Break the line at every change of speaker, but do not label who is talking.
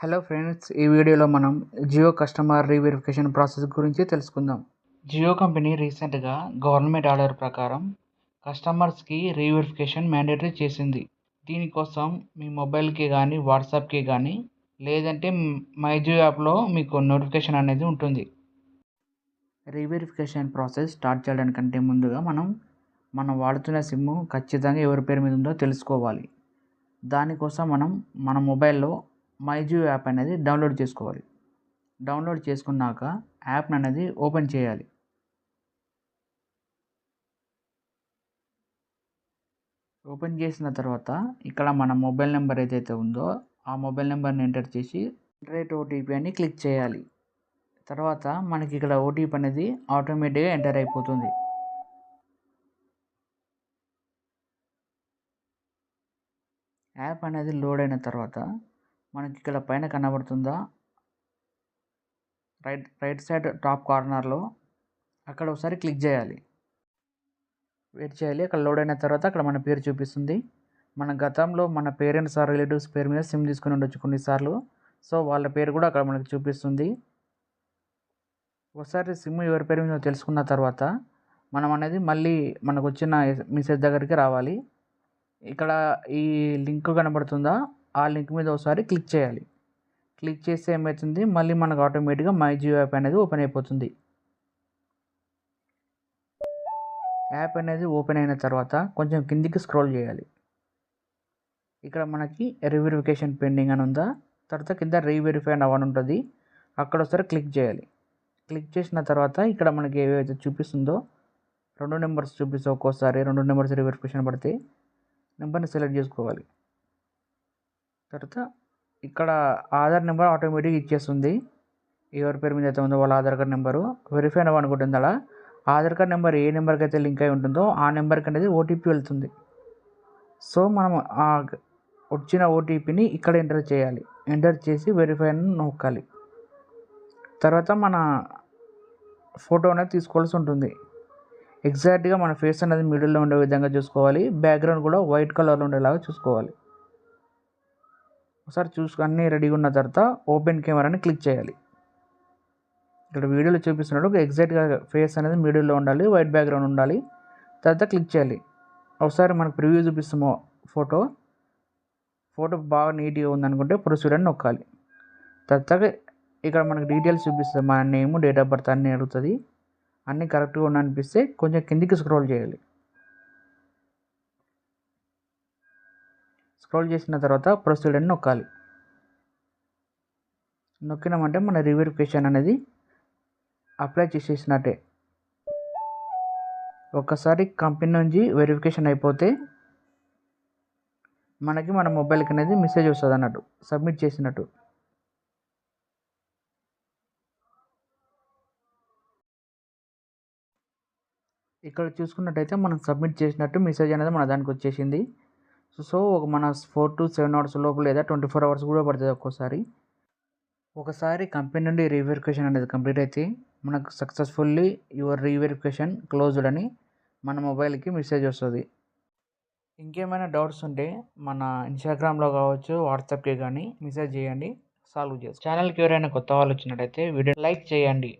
Hello friends ఈ వీడియోలో మనం జియో కస్టమర్ రీవెరిఫికేషన్ ప్రాసెస్ గురించి తెలుసుకుందాం. జియో కంపెనీ రీసెంట్గా గవర్నమెంట్ ఆర్డర్ ప్రకారం కస్టమర్స్కి రీవెరిఫికేషన్ మ్యాండేటరీ చేసింది. దీనికోసం మీ మొబైల్కి కానీ వాట్సాప్కి కానీ లేదంటే మై జియో యాప్లో మీకు నోటిఫికేషన్ అనేది ఉంటుంది. రీవెరిఫికేషన్ ప్రాసెస్ స్టార్ట్ చేయడానికంటే ముందుగా మనం మనం వాడుతున్న సిమ్ ఖచ్చితంగా ఎవరి పేరు మీద ఉందో తెలుసుకోవాలి. దానికోసం మనం మన మొబైల్లో మై జియో యాప్ అనేది డౌన్లోడ్ చేసుకోవాలి. డౌన్లోడ్ చేసుకున్నాక యాప్ అనేది ఓపెన్ చేయాలి. ఓపెన్ చేసిన తర్వాత ఇక్కడ మన మొబైల్ నెంబర్ ఏదైతే ఉందో ఆ మొబైల్ నెంబర్ని ఎంటర్ చేసి జనరేట్ ఓటీపీ అని క్లిక్ చేయాలి. తర్వాత మనకి ఇక్కడ ఓటీపీ అనేది ఆటోమేటిక్గా ఎంటర్ అయిపోతుంది. యాప్ అనేది లోడ్ అయిన తర్వాత మనకి ఇక్కడ పైన కనబడుతుందా? రైట్ రైట్ సైడ్ టాప్ కార్నర్లో అక్కడ ఒకసారి క్లిక్ చేయాలి. వెయిట్ చేయాలి. అక్కడ లోడ్ అయిన తర్వాత అక్కడ మన పేరు చూపిస్తుంది. మన గతంలో మన పేరెంట్స్ ఆర్ రిలేటివ్స్ పేరు మీద సిమ్ తీసుకుని ఉండొచ్చు కొన్నిసార్లు. సో వాళ్ళ పేరు కూడా అక్కడ మనకు చూపిస్తుంది. ఒకసారి సిమ్ ఎవరి పేరు మీద తెలుసుకున్న తర్వాత మనం అనేది మళ్ళీ మనకు వచ్చిన మెసేజ్ దగ్గరికి రావాలి. ఇక్కడ ఈ లింక్ కనబడుతుందా? ఆ లింక్ మీద ఒకసారి క్లిక్ చేయాలి. క్లిక్ చేస్తే ఏమవుతుంది మళ్ళీ మనకు ఆటోమేటిక్గా మై జియో యాప్ అనేది ఓపెన్ అయిపోతుంది. యాప్ అనేది ఓపెన్ అయిన తర్వాత కొంచెం కిందికి స్క్రోల్ చేయాలి. ఇక్కడ మనకి రీవెరిఫికేషన్ పెండింగ్ అని ఉందా? తర్వాత కింద రీవెరిఫై అని అవని ఉంటుంది. అక్కడ ఒకసారి క్లిక్ చేయాలి. క్లిక్ చేసిన తర్వాత ఇక్కడ మనకి ఏవైతే చూపిస్తుందో రెండు నెంబర్స్ చూపిస్తే ఒక్కోసారి రెండు నెంబర్స్ రీవెరిఫికేషన్ పడితే నెంబర్ని సెలెక్ట్ చేసుకోవాలి. తర్వాత ఇక్కడ ఆధార్ నెంబర్ ఆటోమేటిక్గా ఇచ్చేస్తుంది. ఎవరి పేరు మీద అయితే ఉందో వాళ్ళ ఆధార్ కార్డ్ నెంబరు. వెరిఫై అని అనుకుంటుంది? అలా ఆధార్ కార్డ్ నెంబర్ ఏ నెంబర్కి అయితే లింక్ అయి ఉంటుందో ఆ నెంబర్కి అనేది ఓటీపీ వెళ్తుంది. సో మనం ఆ వచ్చిన ఓటీపీని ఇక్కడ ఎంటర్ చేయాలి. ఎంటర్ చేసి వెరిఫై అని నొక్కాలి. తర్వాత మన ఫోటో అనేది తీసుకోవాల్సి ఉంటుంది. ఎగ్జాక్ట్గా మన ఫేస్ అనేది మిడిల్లో ఉండే విధంగా చూసుకోవాలి. బ్యాక్గ్రౌండ్ కూడా వైట్ కలర్లో ఉండేలాగా చూసుకోవాలి. ఒకసారి చూసుకొని అన్నీ రెడీగా ఉన్న తర్వాత ఓపెన్ కెమెరాని క్లిక్ చేయాలి. ఇక్కడ వీడియోలో చూపిస్తున్నట్టు ఎగ్జాక్ట్గా ఫేస్ అనేది మీడియోలో ఉండాలి వైట్ బ్యాక్గ్రౌండ్ ఉండాలి. తర్వాత క్లిక్ చేయాలి. ఒకసారి మనకు ప్రివ్యూ చూపిస్తామో ఫోటో ఫోటో బాగా నీట్గా ఉందనుకుంటే ప్రొసీడ్ అని నొక్కాలి. తర్వాత ఇక్కడ మనకు డీటెయిల్స్ చూపిస్తుంది మన నేమ్ డేట్ ఆఫ్ బర్త్ అన్నీ అడుగుతుంది. అన్నీ కరెక్ట్గా ఉన్నాయనిపిస్తే కొంచెం కిందికి స్క్రోల్ చేయాలి. స్క్రోల్ చేసిన తర్వాత ప్రొసీడ్ అని నొక్కాలి. నొక్కినామంటే మన రివెరిఫికేషన్ అనేది అప్లై చేసేసినట్టే. ఒక్కసారి కంపెనీ నుంచి వెరిఫికేషన్ అయిపోతే మనకి మన మొబైల్కి అనేది మెసేజ్ వస్తుంది అన్నట్టు సబ్మిట్ చేసినట్టు. ఇక్కడ చూసుకున్నట్టయితే మనం సబ్మిట్ చేసినట్టు మెసేజ్ అనేది మన దానికి వచ్చేసింది. సో ఒక మన ఫోర్ టు సెవెన్ అవర్స్ లోపు లేదా ట్వంటీ ఫోర్ అవర్స్ కూడా పడుతుంది ఒక్కోసారి. ఒకసారి కంపెనీ నుండి రీవెరిఫికేషన్ అనేది కంప్లీట్ అయితే మనకు సక్సెస్ఫుల్లీ యువర్ రీవెరిఫికేషన్ క్లోజ్డ్ అని మన మొబైల్కి మెసేజ్ వస్తుంది. ఇంకేమైనా డౌట్స్ ఉంటే మన ఇన్స్టాగ్రామ్లో కావచ్చు వాట్సాప్కి కానీ మెసేజ్ చేయండి సాల్వ్ చేస్తాం. ఛానల్కి ఎవరైనా కొత్త వాళ్ళు వచ్చినట్టయితే వీడియో లైక్ చేయండి.